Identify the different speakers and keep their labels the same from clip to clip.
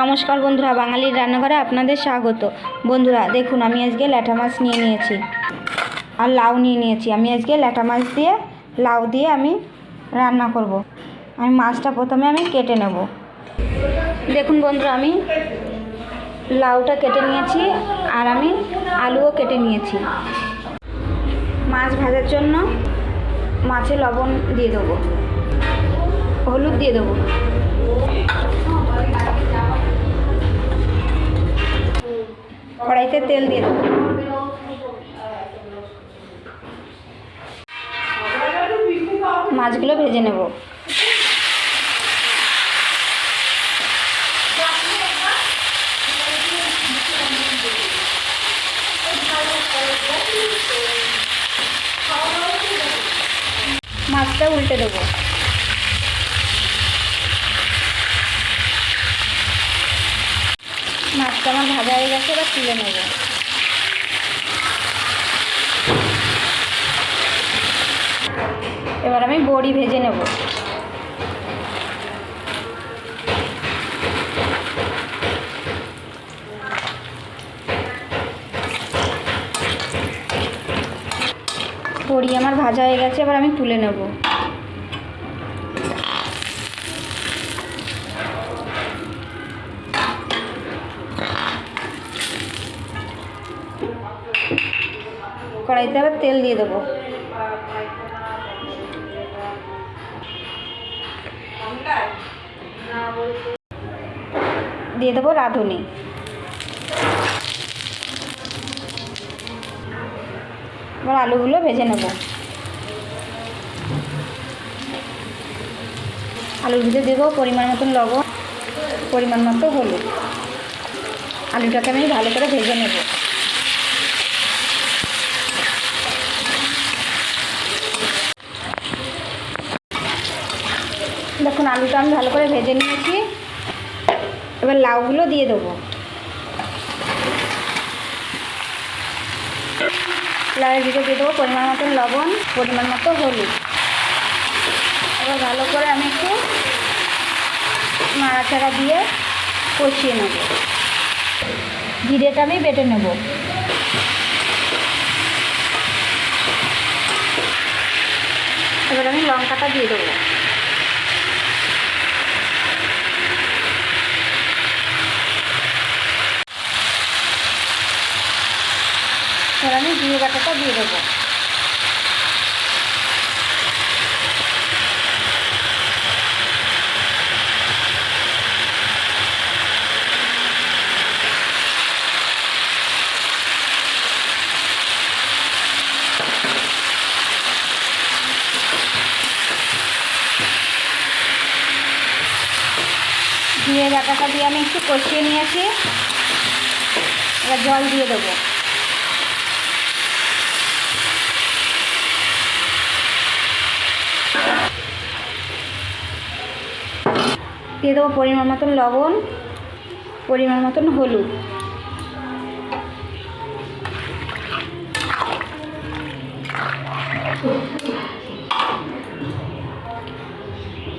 Speaker 1: নমস্কার বন্ধুরা, বাঙালির রান্নাঘরে আপনাদের স্বাগত। বন্ধুরা, দেখুন, আমি আজকে ল্যাটা মাছ নিয়ে নিয়েছি। আর লাউ নিয়ে নিয়েছি। আমি আজকে ল্যাটা মাছ দিয়ে, লাউ দিয়ে আমি রান্না করব। আমি মাছটা প্রথমে আমি কেটে নেব। দেখুন বন্ধুরা, আমি লাউটা কেটে নিয়েছি আর আমি আলুও কেটে নিয়েছি। মাছ ভাজার জন্য মাছে লবণ দিয়ে দেবো। হলুদ দিয়ে দেবো। কড়াইতে তেল দিয়ে দেবো। মাছগুলো ভেজে নেব। মাছটা উল্টে দেবো। মাছটা আমার ভাজা হয়ে গেছে, এবার তুলে নেব। এবার আমি বড়ি ভেজে নেব। বড়ি আমার ভাজা হয়ে গেছে, এবার আমি তুলে নেব। কড়াইতে আবার তেল দিয়ে দেবো। দিয়ে দেবো রাঁধুনি। এবার আলুগুলো ভেজে নেব। আলুর ভিতরে দেবো পরিমাণ মতন লবণ, পরিমাণ মতো হলুদ। আলুটাকে আমি ভালো করে ভেজে নেব। দেখুন, আলুটা আমি ভালো করে ভেজে নিয়েছি। এবার লাউগুলো দিয়ে দেবো। লাউয়ের ভিতরে দিয়ে দেবো পরিমাণ মতন লবণ, পরিমাণ মতো হলুদ। এবার ভালো করে আমি একটু নাড়াচাড়া দিয়ে কষিয়ে নেব। জিরেটা আমি বেটে নেব। এবার আমি লঙ্কাটা দিয়ে দেবো। এবার আমি জিরে বাটাটা দিয়ে দেবো। জিরে বাটাটা দিয়ে আমি একটু কষিয়ে নিয়েছি। এবার জল দিয়ে দেবো। দিয়ে দেবো পরিমাণ মতন লবণ, পরিমাণ মতন হলুদ।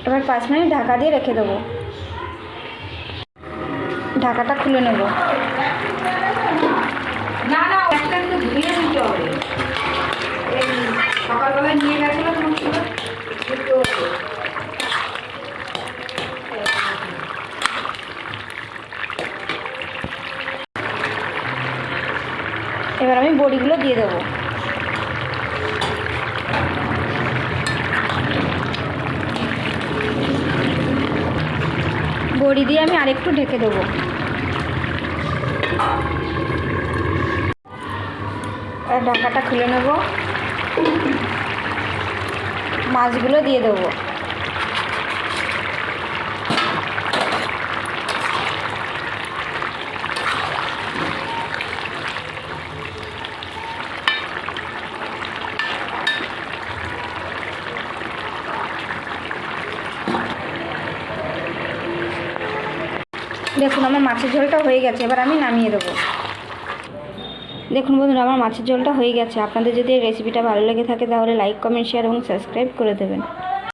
Speaker 1: এবার পাঁচ মিনিট ঢাকা দিয়ে রেখে দেবো। ঢাকাটা খুলে নেব।
Speaker 2: না না একটা ধুয়ে হবে।
Speaker 1: এবার আমি বড়িগুলো দিয়ে দেবো। বড়ি দিয়ে আমি আরেকটু ঢেকে দেবো। ঢাকাটা খুলে নেব। মাছগুলো দিয়ে দেবো। দেখুন, আমার মাছের ঝোলটা হয়ে গেছে, এবার আমি নামিয়ে দেবো। দেখুন বন্ধুরা, আমার মাছের ঝোলটা হয়ে গেছে। আপনাদের যদি এই রেসিপিটা ভালো লেগে থাকে, তাহলে লাইক কমেন্ট শেয়ার এবং সাবস্ক্রাইব করে দেবেন।